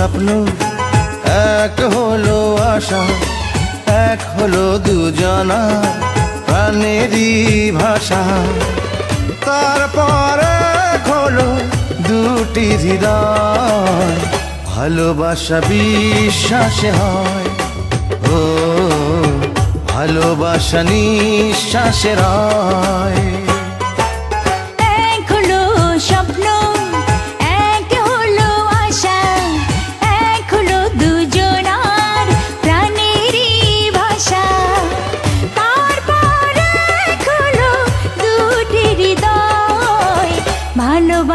স্বপ্ন, এক হলো আশা, এক হলো দুজনা, প্রাণেরই ভাষা। তারপর এক হলো দুটি হৃদয়, ভালোবাসা বিশ্বাসে হয়। ও, ভালোবাসা নিঃশ্বাসের হয়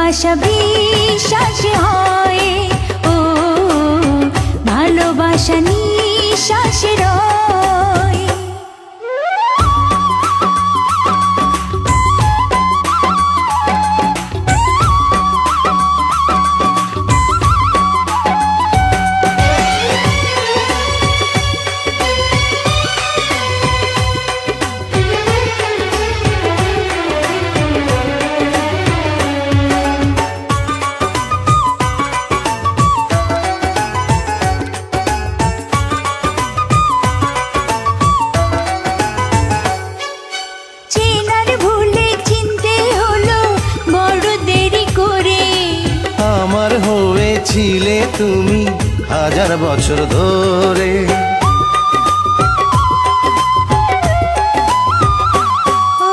ভালোবাসা বিশ্বাস হয়। ও ভালোবাসা নিঃশ্বাসের হয় তুমি হাজার বছর ধরে। ও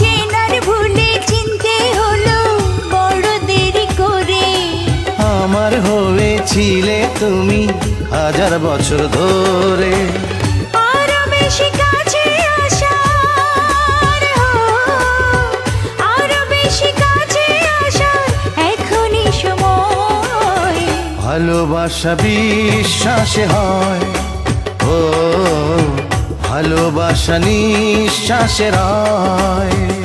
চেনার ভুলে চিনতে হলো বড় দেরি করে। আমার হয়েছিলে তুমি হাজার বছর ধরে। আরও বেশি কাছে ভালোবাসা বিশ্বাসে হয়। ও ভালোবাসা নিঃশ্বাসের হয়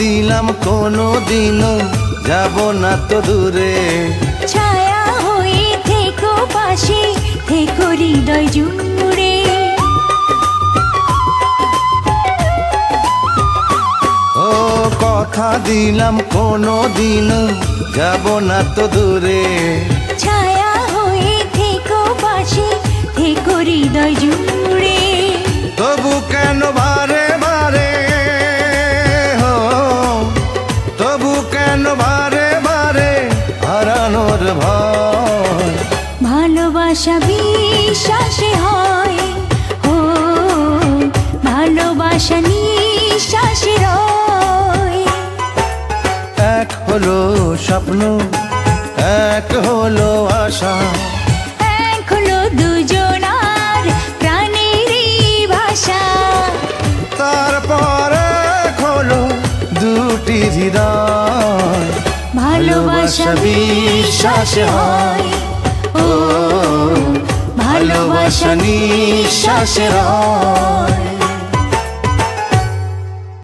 দিলাম কোনো দিনও যাব না তো দূরে। ছায়া হয়ে থেকো পাশে থেকো হৃদয় জুড়ে। ও কথা দিলাম কোনো দিনও যাব না তো দূরে। ছায়া হয়ে থেকো পাশে থেকো হৃদয় জুড়ে। হারানোর ভয়। ভালোবাসা বিশ্বাসে হয়। ও ভালোবাসা নিঃশ্বাসে রয়। এক হলো স্বপ্ন এক হলো আশা। এক হলো দুজনার প্রাণেরই ভাষা। তারপর এক হলো দুটি হৃদয়। ভালোবাসা বিশ্বাস হয়। ও ভালোবাসা নিঃশ্বাসে রয়